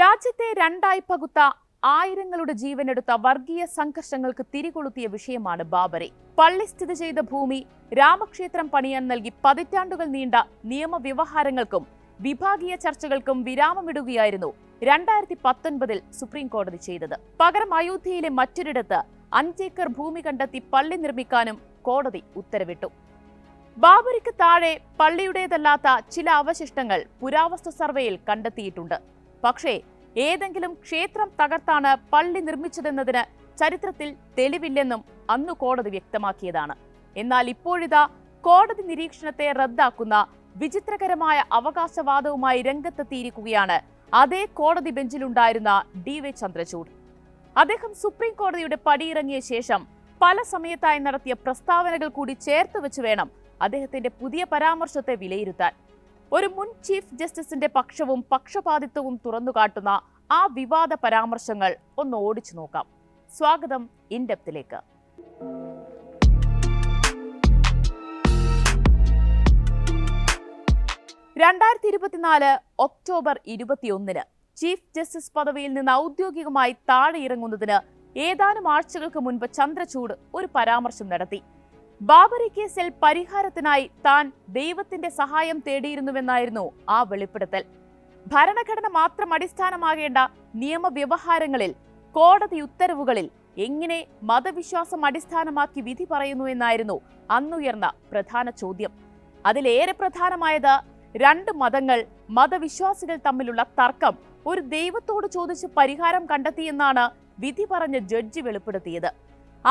രാജ്യത്തെ രണ്ടായി പകുത്ത ആയിരങ്ങളുടെ ജീവനെടുത്ത വർഗീയ സംഘർഷങ്ങൾക്ക് തിരികൊളുത്തിയ വിഷയമാണ് ബാബറി. പള്ളി സ്ഥിതി ചെയ്ത ഭൂമി രാമക്ഷേത്രം പണിയാൻ നൽകി പതിറ്റാണ്ടുകൾ നീണ്ട നിയമവ്യവഹാരങ്ങൾക്കും വിഭാഗീയ ചർച്ചകൾക്കും വിരാമമിടുകയായിരുന്നു രണ്ടായിരത്തി പത്തൊൻപതിൽ സുപ്രീം കോടതി ചെയ്തത്. പകരം അയോധ്യയിലെ മറ്റൊരിടത്ത് അഞ്ചേക്കർ ഭൂമി കണ്ടെത്തി പള്ളി നിർമ്മിക്കാനും കോടതി ഉത്തരവിട്ടു. ബാബറിക്ക് താഴെ പള്ളിയുടേതല്ലാത്ത ചില അവശിഷ്ടങ്ങൾ പുരാവസ്തു സർവേയിൽ കണ്ടെത്തിയിട്ടുണ്ട്. പക്ഷേ ഏതെങ്കിലും ക്ഷേത്രം തകർത്താണ് പള്ളി നിർമ്മിച്ചതെന്നതിന് ചരിത്രത്തിൽ തെളിവില്ലെന്നും അന്ന് കോടതി വ്യക്തമാക്കിയതാണ്. എന്നാൽ ഇപ്പോഴിതാ കോടതി നിരീക്ഷണത്തെ റദ്ദാക്കുന്ന വിചിത്രകരമായ അവകാശവാദവുമായി രംഗത്തെത്തിയിരിക്കുകയാണ് അതേ കോടതി ബെഞ്ചിലുണ്ടായിരുന്ന ഡി വൈ ചന്ദ്രചൂഡ്. അദ്ദേഹം സുപ്രീം കോടതിയുടെ പടിയിറങ്ങിയ ശേഷം പല സമയത്തായി നടത്തിയ പ്രസ്താവനകൾ കൂടി ചേർത്ത് വെച്ച് വേണം അദ്ദേഹത്തിന്റെ പുതിയ പരാമർശത്തെ വിലയിരുത്താൻ. ഒരു മുൻ ചീഫ് ജസ്റ്റിസിന്റെ പക്ഷവും പക്ഷപാതിത്വവും തുറന്നുകാട്ടുന്ന ആ വിവാദ പരാമർശങ്ങൾ ഒന്ന് ഓടിച്ചു നോക്കാം. സ്വാഗതം ഇൻഡെപ്തിലേക്ക്. രണ്ടായിരത്തി ഇരുപത്തിനാല് ഒക്ടോബർ ഇരുപത്തിയൊന്നിന് ചീഫ് ജസ്റ്റിസ് പദവിയിൽ നിന്ന് ഔദ്യോഗികമായി താഴെ ഇറങ്ങുന്നതിന് ഏതാനും ആഴ്ചകൾക്ക് മുൻപ് ചന്ദ്രചൂഡ് ഒരു പരാമർശം നടത്തി. ബാബറി കേസിൽ പരിഹാരത്തിനായി താൻ ദൈവത്തിന്റെ സഹായം തേടിയിരുന്നുവെന്നായിരുന്നു ആ വെളിപ്പെടുത്തൽ. ഭരണഘടന മാത്രം അടിസ്ഥാനമാകേണ്ട നിയമവ്യവഹാരങ്ങളിൽ കോടതി ഉത്തരവുകളിൽ എങ്ങനെ മതവിശ്വാസം അടിസ്ഥാനമാക്കി വിധി പറയുന്നു എന്നായിരുന്നു അന്നുയർന്ന പ്രധാന ചോദ്യം. അതിലേറെ പ്രധാനമായത് രണ്ട് മതങ്ങൾ മതവിശ്വാസികൾ തമ്മിലുള്ള തർക്കം ഒരു ദൈവത്തോട് ചോദിച്ച് പരിഹാരം കണ്ടെത്തിയെന്നാണ് വിധി പറഞ്ഞ ജഡ്ജി വെളിപ്പെടുത്തിയത്.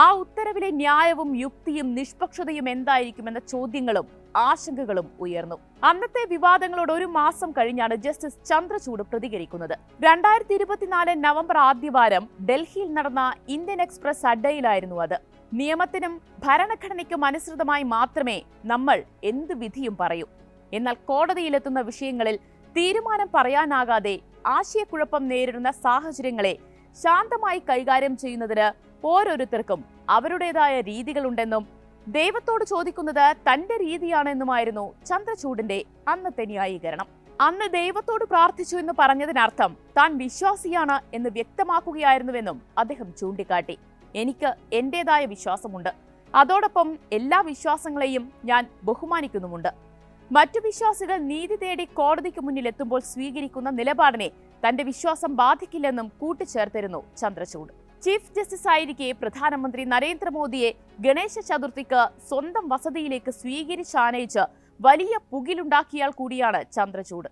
ആ ഉത്തരവിലെ ന്യായവും യുക്തിയും നിഷ്പക്ഷതയും എന്തായിരിക്കുമെന്ന ചോദ്യങ്ങളും ആശങ്കകളും ഉയർന്നു. അന്നത്തെ വിവാദങ്ങളോട് ഒരു മാസം കഴിഞ്ഞാണ് ജസ്റ്റിസ് ചന്ദ്രചൂഡ് പ്രതികരിക്കുന്നത്. രണ്ടായിരത്തി ഇരുപത്തിനാല് നവംബർ ആദ്യവാരം ഡൽഹിയിൽ നടന്ന ഇന്ത്യൻ എക്സ്പ്രസ് അഡ്ഡയിലായിരുന്നു അത്. നിയമത്തിനും ഭരണഘടനയ്ക്കും അനുസൃതമായി മാത്രമേ നമ്മൾ എന്ത് വിധിയും പറയൂ. എന്നാൽ കോടതിയിലെത്തുന്ന വിഷയങ്ങളിൽ തീരുമാനം പറയാനാകാതെ ആശയക്കുഴപ്പം നേരിടുന്ന സാഹചര്യങ്ങളെ ശാന്തമായി കൈകാര്യം ചെയ്യുന്നതിന് ഓരോരുത്തർക്കും അവരുടേതായ രീതികളുണ്ടെന്നും ദൈവത്തോട് ചോദിക്കുന്നത് തന്റെ രീതിയാണെന്നുമായിരുന്നു ചന്ദ്രചൂഡിന്റെ അന്നത്തെ ന്യായീകരണം. അന്ന് ദൈവത്തോട് പ്രാർത്ഥിച്ചു എന്ന് പറഞ്ഞതിനർത്ഥം താൻ വിശ്വാസിയാണ് എന്ന് വ്യക്തമാക്കുകയായിരുന്നുവെന്നും അദ്ദേഹം ചൂണ്ടിക്കാട്ടി. എനിക്ക് എന്റേതായ വിശ്വാസമുണ്ട്. അതോടൊപ്പം എല്ലാ വിശ്വാസങ്ങളെയും ഞാൻ ബഹുമാനിക്കുന്നുമുണ്ട്. മറ്റു വിശ്വാസികൾ നീതി തേടി കോടതിക്ക് മുന്നിൽ എത്തുമ്പോൾ സ്വീകരിക്കുന്ന നിലപാടിനെ തന്റെ വിശ്വാസം ബാധിക്കില്ലെന്നും കൂട്ടിച്ചേർത്തിരുന്നു ചന്ദ്രചൂഡ്. ചീഫ് ജസ്റ്റിസ് ആയിരിക്കെ പ്രധാനമന്ത്രി നരേന്ദ്രമോദിയെ ഗണേശ ചതുർത്ഥിക്ക് സ്വന്തം വസതിയിലേക്ക് സ്വീകരിച്ചാനയിച്ച് വലിയ പുകിലുണ്ടാക്കിയാൽ കൂടിയാണ് ചന്ദ്രചൂഡ്.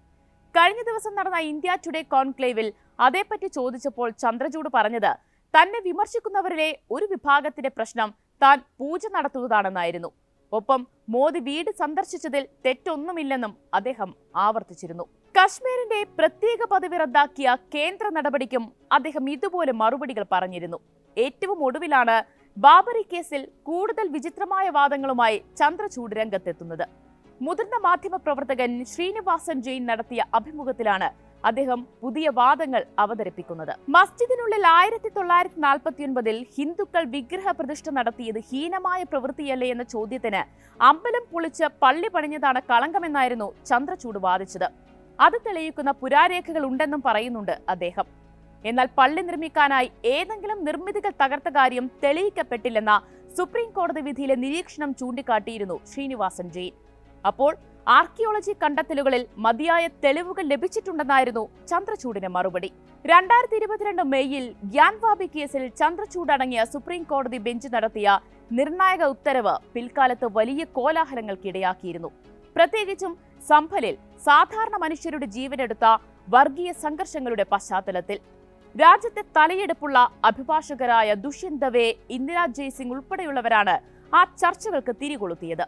കഴിഞ്ഞ ദിവസം നടന്ന ഇന്ത്യ ടുഡേ കോൺക്ലേവിൽ അതേപ്പറ്റി ചോദിച്ചപ്പോൾ ചന്ദ്രചൂഡ് പറഞ്ഞത് തന്നെ വിമർശിക്കുന്നവരിലെ ഒരു വിഭാഗത്തിന്റെ പ്രശ്നം താൻ പൂജ നടത്തുന്നതാണെന്നായിരുന്നു. ഒപ്പം മോദി വീട് സന്ദർശിച്ചതിൽ തെറ്റൊന്നുമില്ലെന്നും അദ്ദേഹം ആവർത്തിച്ചിരുന്നു. കശ്മീരിന്റെ പ്രത്യേക പദവി റദ്ദാക്കിയ കേന്ദ്ര നടപടിക്കും അദ്ദേഹം ഇതുപോലെ മറുപടികൾ പറഞ്ഞിരുന്നു. ഏറ്റവും ഒടുവിലാണ് ബാബറി കേസിൽ കൂടുതൽ വിചിത്രമായ വാദങ്ങളുമായി ചന്ദ്രചൂഡ് രംഗത്തെത്തുന്നത്. മുതിർന്ന മാധ്യമപ്രവർത്തകൻ ശ്രീനിവാസൻ ജെയിൻ നടത്തിയ അഭിമുഖത്തിലാണ് അദ്ദേഹം പുതിയ വാദങ്ങൾ അവതരിപ്പിക്കുന്നത്. മസ്ജിദിനുള്ളിൽ ആയിരത്തി തൊള്ളായിരത്തി നാൽപ്പത്തിയൊൻപതിൽ ഹിന്ദുക്കൾ വിഗ്രഹ പ്രതിഷ്ഠ നടത്തിയത് ഹീനമായ പ്രവൃത്തിയല്ലേ എന്ന ചോദ്യത്തിന് അമ്പലം പൊളിച്ച് പള്ളി പണിഞ്ഞതാണ് കളങ്കമെന്നായിരുന്നു ചന്ദ്രചൂഡ് വാദിച്ചത്. അത് തെളിയിക്കുന്ന പുരാരേഖകൾ ഉണ്ടെന്നും പറയുന്നുണ്ട് അദ്ദേഹം. എന്നാൽ പള്ളി നിർമ്മിക്കാനായി ഏതെങ്കിലും നിർമ്മിതികൾ തകർത്ത കാര്യം തെളിയിക്കപ്പെട്ടില്ലെന്ന സുപ്രീം കോടതി വിധിയിലെ നിരീക്ഷണം ചൂണ്ടിക്കാട്ടിയിരുന്നു ശ്രീനിവാസൻ ജെയിൻ അപ്പോൾ ആർക്കിയോളജി കണ്ടെത്തലുകളിൽ മതിയായ തെളിവുകൾ ലഭിച്ചിട്ടുണ്ടെന്നായിരുന്നു ചന്ദ്രചൂടിന് മറുപടി. രണ്ടായിരത്തി ഇരുപത്തിരണ്ട് മെയ്യിൽ ഗ്യാൻവാബി കേസിൽ ചന്ദ്രചൂട് അടങ്ങിയ സുപ്രീം കോടതി ബെഞ്ച് നടത്തിയ നിർണായക ഉത്തരവ് പിൽക്കാലത്ത് വലിയ കോലാഹലങ്ങൾക്കിടയാക്കിയിരുന്നു. പ്രത്യേകിച്ചും സംഭലിൽ സാധാരണ മനുഷ്യരുടെ ജീവനെടുത്ത വർഗീയ സംഘർഷങ്ങളുടെ പശ്ചാത്തലത്തിൽ. രാജ്യത്തെ തലയെടുപ്പുള്ള അഭിഭാഷകരായ ദുഷ്യന്ത് ദവേ ഇന്ദിരാ ജയ്സിംഗ് ഉൾപ്പെടെയുള്ളവരാണ് ആ ചർച്ചകൾക്ക് തിരികൊളുത്തിയത്.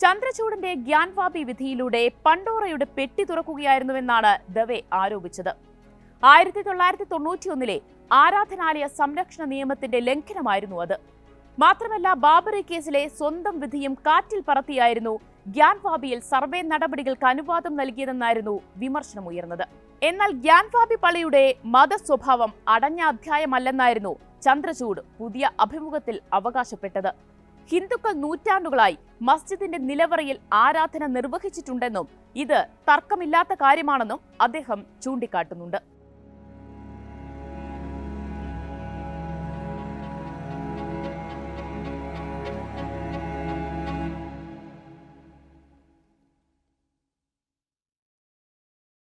ചന്ദ്രചൂഡിന്റെ ഗ്യാൻവാബി വിധിയിലൂടെ പണ്ടോറയുടെ പെട്ടി തുറക്കുകയായിരുന്നുവെന്നാണ് ദവെ ആരോപിച്ചത്. ആയിരത്തി തൊള്ളായിരത്തി തൊണ്ണൂറ്റിയൊന്നിലെ ആരാധനാലയ സംരക്ഷണ നിയമത്തിന്റെ ലംഘനമായിരുന്നു അത്. മാത്രമല്ല ബാബറി കേസിലെ സ്വന്തം വിധിയും കാറ്റിൽ പറത്തിയായിരുന്നു ഗ്യാൻവാബിയിൽ സർവേ നടപടികൾക്ക് അനുവാദം നൽകിയതെന്നായിരുന്നു വിമർശനമുയർന്നത് എന്നാൽ ഗ്യാൻവാബി പള്ളിയുടെ മതസ്വഭാവം അടഞ്ഞ അധ്യായമല്ലെന്നായിരുന്നു ചന്ദ്രചൂഡ് പുതിയ അഭിമുഖത്തിൽ അവകാശപ്പെട്ടത്. ഹിന്ദുക്കൾ നൂറ്റാണ്ടുകളായി മസ്ജിദിന്റെ നിലവറയിൽ ആരാധന നിർവഹിച്ചിട്ടുണ്ടെന്നും ഇത് തർക്കമില്ലാത്ത കാര്യമാണെന്നും അദ്ദേഹം ചൂണ്ടിക്കാട്ടുന്നുണ്ട്.